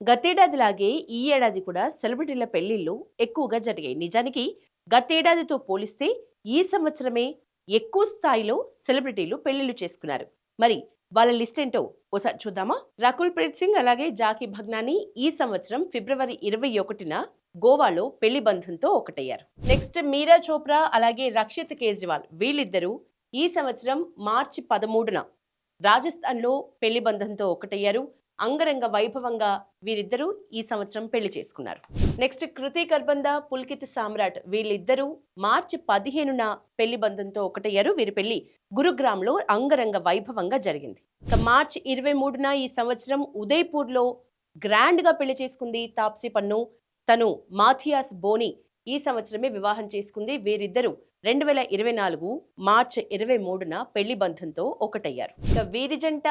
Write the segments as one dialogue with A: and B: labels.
A: గతేడాదిలాగే ఈ ఏడాది కూడా సెలబ్రిటీల పెళ్ళిళ్ళు ఎక్కువగా జరిగాయి. నిజానికి గతేడాదితో పోలిస్తే ఈ సంవత్సరమే ఎక్కువ స్థాయిలో సెలబ్రిటీలు పెళ్ళిళ్ళు చేసుకున్నారు. మరి వాళ్ళ లిస్ట్ ఏంటో ఒకసారి చూద్దామా? రకుల్ ప్రీత్ సింగ్ అలాగే జాకీ భగ్నాని ఈ సంవత్సరం ఫిబ్రవరి ఇరవై ఒకటిన గోవాలో పెళ్ళి బంధంతో ఒకటయ్యారు. నెక్స్ట్ మీరా చోప్రా అలాగే రక్షిత్ కేజ్రీవాల్ వీళ్ళిద్దరూ ఈ సంవత్సరం మార్చి పదమూడున రాజస్థాన్లో పెళ్ళి బంధంతో ఒకటయ్యారు. అంగరంగ వైభవంగా వీరిద్దరూ ఈ సంవత్సరం పెళ్ళి చేసుకున్నారు. నెక్స్ట్ కృతి కర్బంద పుల్కిత్ సామ్రాట్ వీళ్ళిద్దరూ మార్చి పదిహేనున పెళ్ళి బంధంతో ఒకటయ్యారు. వీరి పెళ్ళి గురుగ్రామ్లో అంగరంగ వైభవంగా జరిగింది. ఇక మార్చి ఇరవై మూడున ఈ సంవత్సరం ఉదయ్పూర్లో గ్రాండ్గా పెళ్ళి చేసుకుంది తాప్సీ పన్ను. తను మాథియాస్ బోని ఈ సంవత్సరమే వివాహం చేసుకుంది. వీరిద్దరూ రెండు వేల ఇరవై నాలుగు మార్చి ఇరవై మూడున పెళ్ళి బంధంతో ఒకటయ్యారు. ఇక వీరి జంట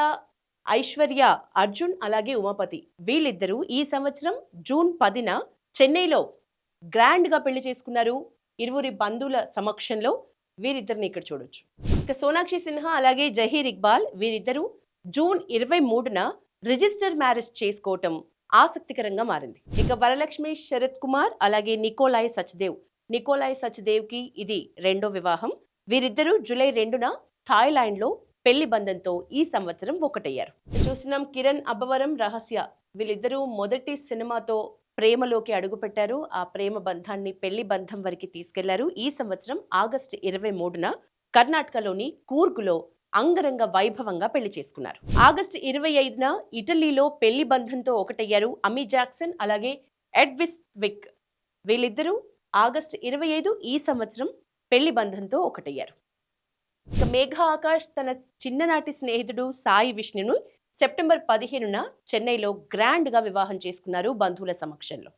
A: ఐశ్వర్య అర్జున్ అలాగే ఉమాపతి. వీళ్ళిద్దరూ ఈ సంవత్సరం జూన్ పదిన చెన్నైలో గ్రాండ్గా పెళ్ళి చేసుకున్నారు. ఇరువురి బంధువుల సమక్షంలో వీరిద్దరిని ఇక్కడ చూడొచ్చు. ఇక సోనాక్షి సిన్హా అలాగే జహీర్ ఇక్బాల్ వీరిద్దరూ జూన్ ఇరవై మూడున రిజిస్టర్ మ్యారేజ్ చేసుకోవటం ఆసక్తికరంగా మారింది. ఇక వరలక్ష్మి శరత్ కుమార్ అలాగే నికోలాయ్ సచ్దేవ్. నికోలాయ్ సచ్దేవ్కి ఇది రెండో వివాహం. వీరిద్దరూ జూలై రెండున థాయిలాండ్లో పెళ్ళి బంధంతో ఈ సంవత్సరం ఒకటయ్యారు. చూస్తున్నాం కిరణ్ అబ్బవరం రహస్య. వీళ్ళిద్దరూ మొదటి సినిమాతో ప్రేమలోకి అడుగుపెట్టారు. ఆ ప్రేమ బంధాన్ని పెళ్ళి బంధం వరకు తీసుకెళ్ళారు. ఈ సంవత్సరం ఆగస్టు ఇరవై మూడున కర్ణాటకలోని కూర్గులో అంగరంగ వైభవంగా పెళ్ళి చేసుకున్నారు. ఆగస్టు ఇరవై ఐదున ఇటలీలో పెళ్ళి బంధంతో ఒకటయ్యారు అమీ జాక్సన్ అలాగే ఎడ్విస్ విక్. వీళ్ళిద్దరూ ఆగస్టు ఇరవై ఐదు ఈ సంవత్సరం పెళ్ళి బంధంతో ఒకటయ్యారు. ఇక మేఘ ఆకాష్ తన చిన్ననాటి స్నేహితుడు సాయి విష్ణును సెప్టెంబర్ పదిహేనున చెన్నైలో గ్రాండ్గా వివాహం చేసుకున్నారు బంధువుల సమక్షంలో.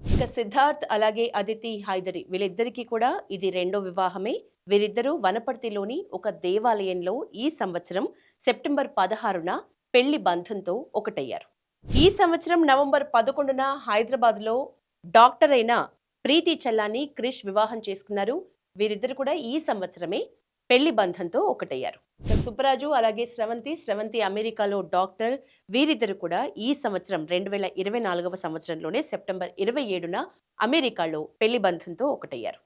A: ఇక సిద్ధార్థ్ అలాగే అదితి హైదరి వీళ్ళిద్దరికీ కూడా ఇది రెండో వివాహమే. వీరిద్దరూ వనపర్తిలోని ఒక దేవాలయంలో ఈ సంవత్సరం సెప్టెంబర్ పదహారున పెళ్ళి బంధంతో ఒకటయ్యారు. ఈ సంవత్సరం నవంబర్ పదకొండున హైదరాబాద్లో డాక్టర్ అయిన ప్రీతి చల్లాని క్రిష్ వివాహం చేసుకున్నారు. వీరిద్దరు కూడా ఈ సంవత్సరమే పెళ్ళి బంధంతో ఒకటయ్యారు. సుబ్బరాజు అలాగే స్రవంతి స్రవంతి అమెరికాలో డాక్టర్ వీరిద్దరు కూడా ఈ సంవత్సరం రెండు వేల ఇరవై నాలుగవ సంవత్సరంలోనే సెప్టెంబర్ ఇరవై ఏడున అమెరికాలో పెళ్ళి బంధంతో ఒకటయ్యారు.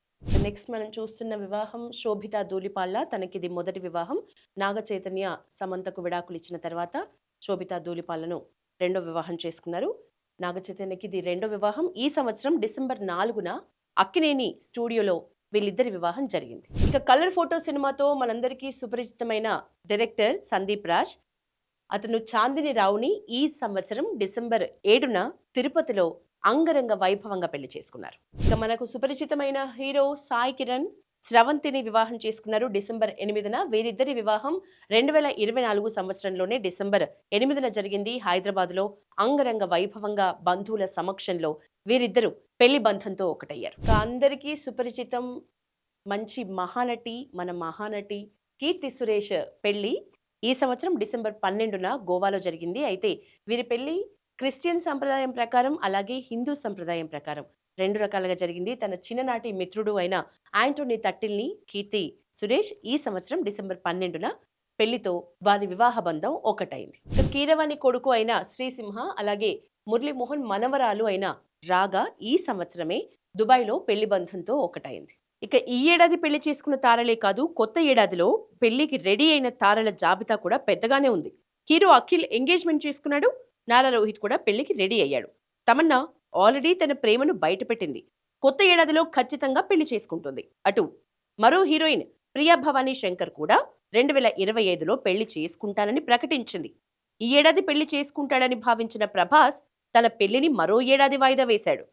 A: నెక్స్ట్ మనం చూస్తున్న వివాహం శోభిత ధూళిపాళ్ళ తనకిది మొదటి వివాహం. నాగ చైతన్య సమంతకు విడాకులు ఇచ్చిన తర్వాత శోభిత ధూళిపాళ్ళను రెండో వివాహం చేసుకున్నారు. నాగ చైతన్యకి ఇది రెండో వివాహం. ఈ సంవత్సరం డిసెంబర్ నాలుగున అక్కినేని స్టూడియోలో వీళ్ళిద్దరి వివాహం జరిగింది. ఇక కలర్ ఫోటో సినిమాతో మనందరికీ సుపరిచితమైన డైరెక్టర్ సందీప్ రాజ్ అతను చాందిని రావుని ఈ సంవత్సరం డిసెంబర్ ఏడున తిరుపతిలో అంగరంగ వైభవంగా పెళ్ళి చేసుకున్నారు. ఇక మనకు సుపరిచితమైన హీరో సాయి కిరణ్ స్రవంతిని వివాహం చేసుకున్నారు డిసెంబర్ ఎనిమిదిన. వీరిద్దరి వివాహం రెండు వేల ఇరవై నాలుగు సంవత్సరంలోనే డిసెంబర్ ఎనిమిదిన జరిగింది. హైదరాబాద్లో అంగరంగ వైభవంగా బంధువుల సమక్షంలో వీరిద్దరూ పెళ్ళి బంధంతో ఒకటయ్యారు. అందరికీ సుపరిచితం మంచి మహానటి మన మహానటి కీర్తి సురేష్ పెళ్ళి ఈ సంవత్సరం డిసెంబర్ పన్నెండున గోవాలో జరిగింది. అయితే వీరి పెళ్ళి క్రిస్టియన్ సంప్రదాయం ప్రకారం అలాగే హిందూ సంప్రదాయం ప్రకారం రెండు రకాలుగా జరిగింది. తన చిన్ననాటి మిత్రుడు అయిన యాంటోనీ తట్టిల్ని కీర్తి సురేష్ ఈ సంవత్సరం డిసెంబర్ పన్నెండున పెళ్ళితో వారి వివాహ బంధం ఒకటైంది. కీరవాణి కొడుకు అయిన శ్రీసింహ అలాగే మురళీమోహన్ మనవరాలు అయిన రాగా ఈ సంవత్సరమే దుబాయ్లో పెళ్ళి బంధంతో ఒకటైంది. ఇక ఈ ఏడాది పెళ్ళి చేసుకున్న తారలే కాదు కొత్త ఏడాదిలో పెళ్ళికి రెడీ అయిన తారల జాబితా కూడా పెద్దగానే ఉంది. హీరో అఖిల్ ఎంగేజ్మెంట్ చేసుకున్నాడు. నారా రోహిత్ కూడా పెళ్ళికి రెడీ అయ్యాడు. తమన్నా ఆల్రెడీ తన ప్రేమను బయటపెట్టింది. కొత్త ఏడాదిలో ఖచ్చితంగా పెళ్ళి చేసుకుంటుంది. అటు మరో హీరోయిన్ ప్రియా భవానీ శంకర్ కూడా రెండు వేల ఇరవై ఐదులో పెళ్ళి చేసుకుంటానని ప్రకటించింది. ఈ ఏడాది పెళ్ళి చేసుకుంటాడని భావించిన ప్రభాస్ తన పెళ్ళిని మరో ఏడాది వాయిదా వేశాడు.